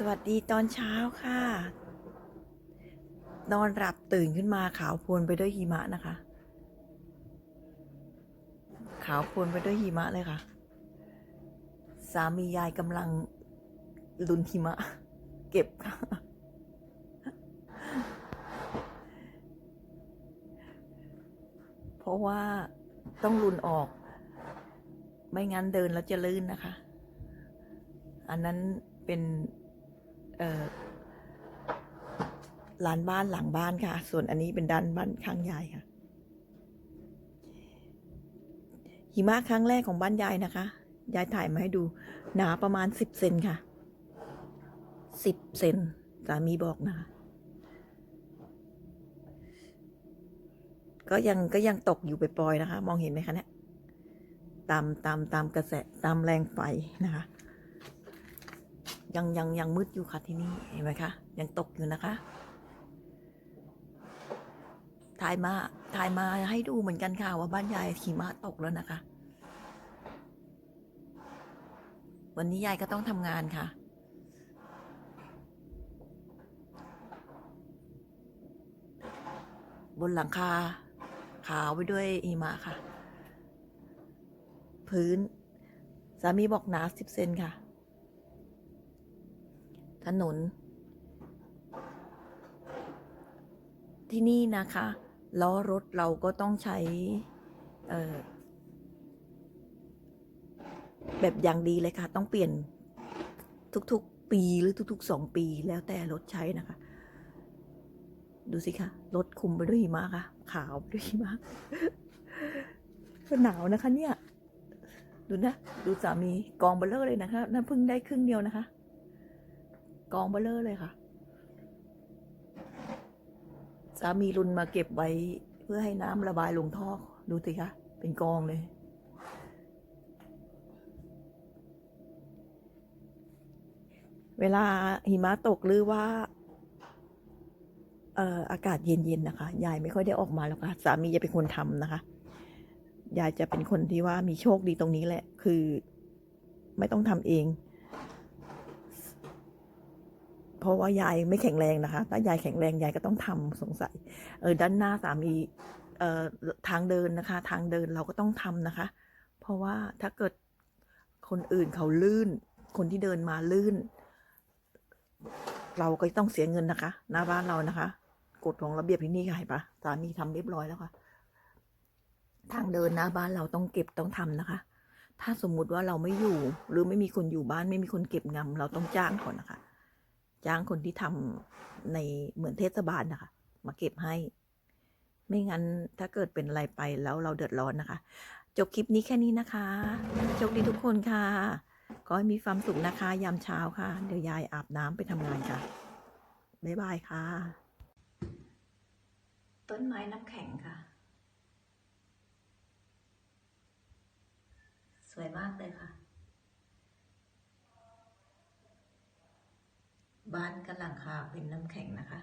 สวัสดีตอนเช้าค่ะ นอนหลับตื่นขึ้นมาขาวโพลนไปด้วยหิมะนะคะ ขาวโพลนไปด้วยหิมะเลยค่ะ สามียายกำลังลุนหิมะ เก็บค่ะ เพราะว่าต้องลุนออก ไม่งั้นเดินแล้วจะลื่นนะคะ อันนั้นเป็น ลานบ้านหลังบ้านค่ะ ส่วนอันนี้เป็นด้านบ้านข้างยายค่ะ หิมะครั้งแรกของบ้านยายนะคะ ยายถ่ายมาให้ดู หนาประมาณสิบเซนค่ะ สิบเซนสามีบอกนะคะ ก็ยังก็ยังตกอยู่ไปปล่อยๆนะคะ มองเห็นไหมคะเนี่ย ตามตามตามกระแสตามแรงไฟนะคะ ยังยังยังมืดอยู่ค่ะที่นี่เห็นไหมคะยังตกอยู่นะคะถ่ายมาถ่ายมาให้ดูเหมือนกันค่ะว่าบ้านยายหิมะตกแล้วนะคะ วันนี้ยายก็ต้องทำงานค่ะ บนหลังคาขาวไปด้วยหิมะค่ะ พื้น สามีบอกหนาสิบเซนค่ะ ถนน ที่นี่นะคะล้อรถเราก็ต้องใช้แบบอย่างดีเลยค่ะ ต้องเปลี่ยนทุกๆปีหรือทุกๆสองปีแล้วแต่รถใช้นะคะ ดูสิคะรถคุมไปด้วยหิมะค่ะ ขาวไปด้วยหิมะหนาวนะคะเนี่ย ดูนะ ดูสามีกองเบลเลอร์เลยนะคะนั่นเพิ่งได้ครึ่งเดียวนะคะ กองเบลเลอร์เลยค่ะ สามีรุนมาเก็บไว้เพื่อให้น้ำระบายลงท่อ ดูสิคะ เป็นกองเลย เวลาหิมะตกหรือว่าเอ่ออากาศเย็นๆนะคะยายไม่ค่อยได้ออกมาแล้วค่ะสามีจะเป็นคนทำนะคะยายจะเป็นคนที่ว่ามีโชคดีตรงนี้แหละ คือไม่ต้องทำเอง เพ ราะว่ายายไม่แข็งแรงนะคะ ถ้ายายแข็งแรงยายก็ต้องทำสงสัย เออด้านหน้าสามีเอ่อทางเดินนะคะ ทางเดินเราก็ต้องทำนะคะ เพราะว่าถ้าเกิดคนอื่นเขาลื่น คนที่เดินมาลื่น เราก็ต้องเสียเงินนะคะ หน้าบ้านเรานะคะ กฎของระเบียบที่นี่ค่ะเห็นปะสามีทำเรียบร้อยแล้วค่ะ ทางเดินหน้าบ้านเราต้องเก็บต้องทำนะคะ ถ้าสมมุติว่าเราไม่อยู่ หรือไม่มีคนอยู่บ้านไม่มีคนเก็บงำเราต้องจ้างก่อนนะคะ จ้างคนที่ทำในเหมือนเทศบาลนะคะ มาเก็บให้ ไม่งั้นถ้าเกิดเป็นอะไรไปแล้วเราเดือดร้อนนะคะ จบคลิปนี้แค่นี้นะคะโชคดีทุกคนค่ะขอให้มีความสุขนะคะ ยามเช้าค่ะ เดี๋ยวยายอาบน้ำไปทำงานค่ะ บ๊ายบายค่ะ ต้นไม้น้ำแข็งค่ะ สวยมากเลยค่ะ บ้านกับหลังคาเป็นน้ำแข็งนะคะ